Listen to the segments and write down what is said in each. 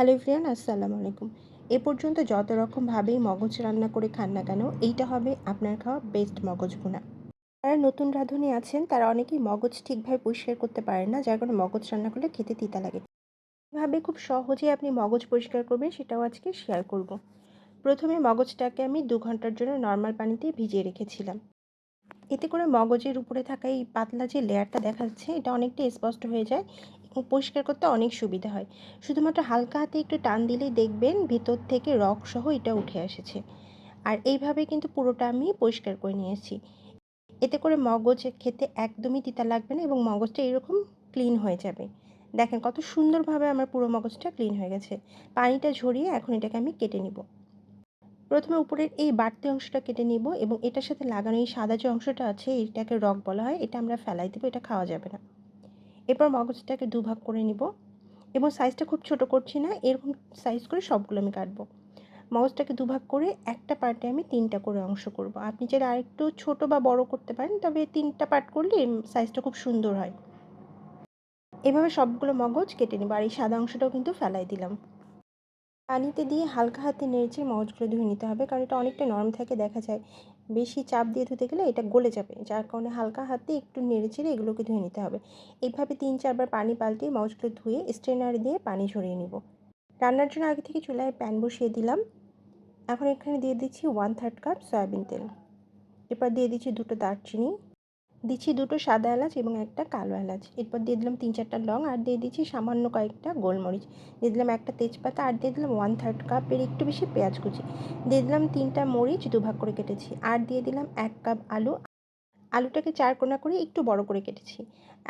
Hello ফ্রিয়ান আসসালামু আলাইকুম এ পর্যন্ত যত রকমভাবেই মগজ রান্না করে খান না কেন, এইটা হবে আপনার খাওয়া বেস্ট মগজ ভুনা যারা নতুন রাঁধুনি আছেন, তারা অনেকেই মগজ ঠিকভাবে পরিষ্কার করতে পারেন না, যার কারণে মগজ রান্না করলে খেতে তিতা লাগে। এভাবে খুব সহজে আপনি মগজ পরিষ্কার করবেন, সেটাও আজকে শেয়ার করব। প্রথমে মগজটাকে আমি দু ঘণ্টার জন্য নর্মাল পানিতে ভিজিয়ে রেখেছিলাম। এতে করে মগজের উপরে থাকা এই পাতলা যে লেয়ারটা দেখা যাচ্ছে এটা অনেকটা স্পষ্ট হয়ে যায়। পরিষ্কার করতে অনেক সুবিধা হয়। শুধুমাত্র হালকা হাতে একটু টান দিলেই দেখবেন ভিতর থেকে রক সহ এটা উঠে এসেছে। আর এইভাবে কিন্তু পুরোটা আমি পরিষ্কার করে নিয়েছি। এতে করে মগজ খেতে একদমই তিতা লাগবে না এবং মগজটা এরকম ক্লিন হয়ে যাবে। দেখেন কত সুন্দরভাবে আমার পুরো মগজটা ক্লিন হয়ে গেছে। পানিটা ঝরিয়ে এখন এটাকে আমি কেটে নিব। প্রথমে উপরের এই বাড়তি অংশটা কেটে নিব এবং এটার সাথে লাগানো এই সাদা যে অংশটা আছে, এটাকে রক বলা হয়, এটা আমরা ফেলাই দেবো, এটা খাওয়া যাবে না। এরপর মগজটাকে দুভাগ করে নিব এবং সাইজটা খুব ছোট করছি না, এরকম সাইজ করে সবগুলো আমি কাটবো। মগজটাকে দুভাগ করে একটা পার্টে আমি তিনটা করে অংশ করব। আপনি চাইলে আরেকটু ছোট বা বড় করতে পারেন, তবে তিনটা পার্ট করলে সাইজটা খুব সুন্দর হয়। এভাবে সবগুলো মগজ কেটে নেব, আর এই সাদা অংশটাও কিন্তু ফেলাই দিলাম। পানিতে দিয়ে হালকা হাতে নেড়েচে মগজগুলো ধুয়ে নিতে হবে, কারণ এটা অনেকটা নরম থাকে, দেখা যায়। বেশি চাপ দিয়ে ধুতে গেলে এটা গলে যাবে, যার কারণে হালকা হাতে একটু নেড়ে চেড়ে এগুলোকে ধুয়ে নিতে হবে। এইভাবে তিন চারবার পানি পাল্টিয়ে মগজগুলো ধুয়ে স্ট্রেনার দিয়ে পানি ঝরিয়ে নিব। রান্নার জন্য আগে থেকে চুলায় প্যান বসিয়ে দিলাম। এখন এখানে দিয়ে দিচ্ছি ওয়ান থার্ড কাপ সয়াবিন তেল। এরপর দিয়ে দিচ্ছি দুটো দারচিনি। দিচ্ছি দুটো সাদা এলাচ এবং একটা কালো এলাচ। এরপর দিয়ে দিলাম তিন চারটা লং আর দিয়ে দিচ্ছি সামান্য কয়েকটা গোলমরিচ। দিয়ে দিলাম একটা তেজপাতা আর দিয়ে দিলাম ওয়ান থার্ড কাপের একটু বেশি পেঁয়াজ কুচি। দিয়ে দিলাম তিনটা মরিচ দুভাগ করে কেটেছি। আর দিয়ে দিলাম এক কাপ আলু আলুটাকে চার কোনা করে একটু বড় করে কেটেছি।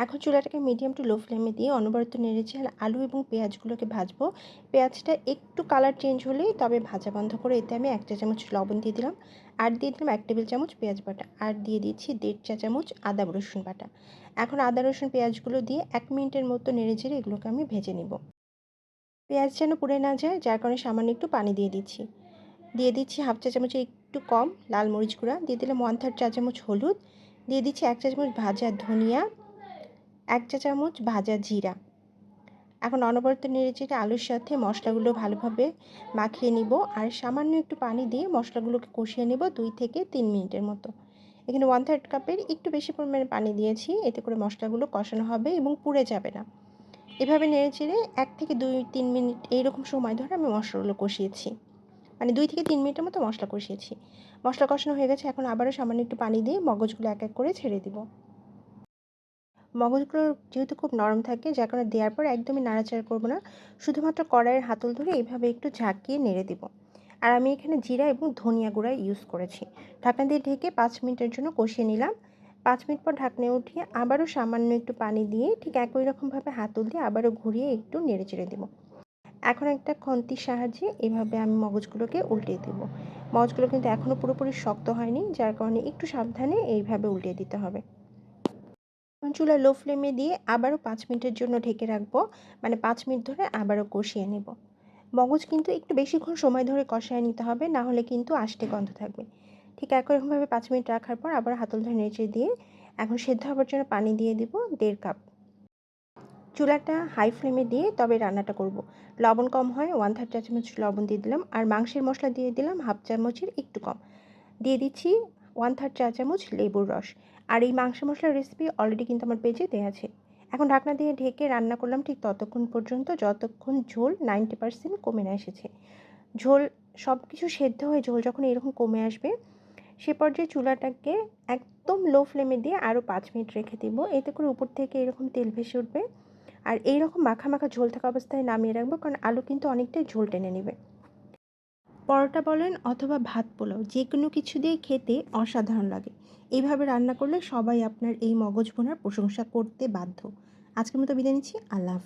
এখন চুলাটাকে মিডিয়াম টু লো ফ্লেমে দিয়ে অনবরত নেড়েছি আর আলু এবং পেঁয়াজগুলোকে ভাজবো। পেঁয়াজটা একটু কালার চেঞ্জ হলেই তবে ভাজা বন্ধ করে এতে আমি এক চা চামচ লবণ দিয়ে দিলাম। আর দিয়ে দিলাম এক টেবিল চামচ পেঁয়াজ বাটা। আর দিয়ে দিচ্ছি দেড় চা চামচ আদা রসুন বাটা। এখন আদা, রসুন, পেঁয়াজগুলো দিয়ে এক মিনিটের মতো নেড়ে চেড়ে এগুলোকে আমি ভেজে নিব। পেঁয়াজ যেন পুড়ে না যায়, যার কারণে সামান্য একটু পানি দিয়ে দিচ্ছি। দিয়ে দিচ্ছি হাফ চা চামচের একটু কম লাল মরিচ গুঁড়া। দিয়ে দিলাম ওয়ান থার্ড চা চামচ হলুদ। দিয়ে দিচ্ছি এক চা চামচ ভাজা ধনিয়া, এক চা চামচ ভাজা জিরা। এখন অনবরত নেড়ে চেড়ে আলুর সাথে মশলাগুলো ভালোভাবে মাখিয়ে নিব আর সামান্য একটু পানি দিয়ে মশলাগুলোকে কষিয়ে নেব দুই থেকে তিন মিনিটের মতো। এখানে ওয়ান থার্ড কাপের একটু বেশি পরিমাণে পানি দিয়েছি, এতে করে মশলাগুলো কষানো হবে এবং পুড়ে যাবে না। এভাবে নেড়ে চেড়ে এক থেকে দুই তিন মিনিট এইরকম সময় ধরে আমি মশলাগুলো কষিয়েছি। মানে দুই থেকে তিন মিনিটের মতো মশলা কষিয়েছি। মশলা কষানো হয়ে গেছে, এখন আবারও সামান্য একটু পানি দিয়ে মগজগুলো এক এক করে ছেড়ে দিব। মগজগুলো যেহেতু খুব নরম থাকে, যার কারণে দেওয়ার পর একদমই নাড়াচাড়া করব না। শুধুমাত্র কড়াইয়ের হাতল ধরে এইভাবে একটু ঝাঁকিয়ে নেড়ে দিব। আর আমি এখানে জিরা এবং ধনিয়া গুঁড়া ইউজ করেছি। ঢাকনা দিয়ে ঢেকে পাঁচ মিনিটের জন্য কষিয়ে নিলাম। পাঁচ মিনিট পর ঢাকনে উঠিয়ে আবারও সামান্য একটু পানি দিয়ে ঠিক একই রকমভাবে হাতল দিয়ে আবারও ঘুরিয়ে একটু নেড়ে চেড়ে দেবো। এখন একটা খন্তির সাহায্যে এভাবে আমি মগজগুলোকে উল্টে দেবো। মগজগুলো কিন্তু এখনও পুরোপুরি শক্ত হয়নি, যার কারণে একটু সাবধানে এইভাবে উল্টে দিতে হবে। চুলা লো ফ্লেমে দিয়ে আবারও পাঁচ মিনিটের জন্য ঢেকে রাখব মানে পাঁচ মিনিট ধরে আবারও কষিয়ে নেব। মগজ কিন্তু একটু বেশিক্ষণ সময় ধরে কষায় নিতে হবে, না হলে কিন্তু আষ্টে গন্ধ থাকবে। ঠিক একই রকমভাবে পাঁচ মিনিট রাখার পর আবার হাতল ধরে নেড়ে দিয়ে এখন সেদ্ধ হবার জন্য পানি দিয়ে দিব দেড় কাপ। চুলাটা হাই ফ্লেমে দিয়ে তবে রান্নাটা করব। লবণ কম হয় ওয়ান থার্ড চা চামচ লবণ দিয়ে দিলাম। আর মাংসের মশলা দিয়ে দিলাম হাফ চামচের একটু কম। দিয়ে দিচ্ছি ওয়ান থার্ড চা চামচ লেবুর রস। আর এই মাংস মশলার রেসিপি অলরেডি কিন্তু আমার পেজে দেওয়া আছে। এখন ঢাকনা দিয়ে ঢেকে রান্না করলাম ঠিক ততক্ষণ পর্যন্ত, যতক্ষণ ঝোল নাইনটি পার্সেন্ট কমে না এসেছে। ঝোল সব কিছু সেদ্ধ হয়ে ঝোল যখন এরকম কমে আসবে, সে পর্যায়ে চুলাটাকে একদম লো ফ্লেমে দিয়ে আরও পাঁচ মিনিট রেখে দিব। এতে করে উপর থেকে এরকম তেল ভেসে উঠবে। আর এই রকম মাখা মাখা ঝোল থাকা অবস্থায় নামিয়ে রাখব, কারণ আলু কিন্তু অনেকটাই ঝোল টেনে নেবে। পরোটা বলেন অথবা ভাত পোলাও যে কোনো কিছু দিয়ে খেতে অসাধারণ লাগে। এইভাবে রান্না করলে সবাই আপনার এই মগজ বোনার প্রশংসা করতে বাধ্য। আজকের মতো বিদায় নিচ্ছি, আল্লাহ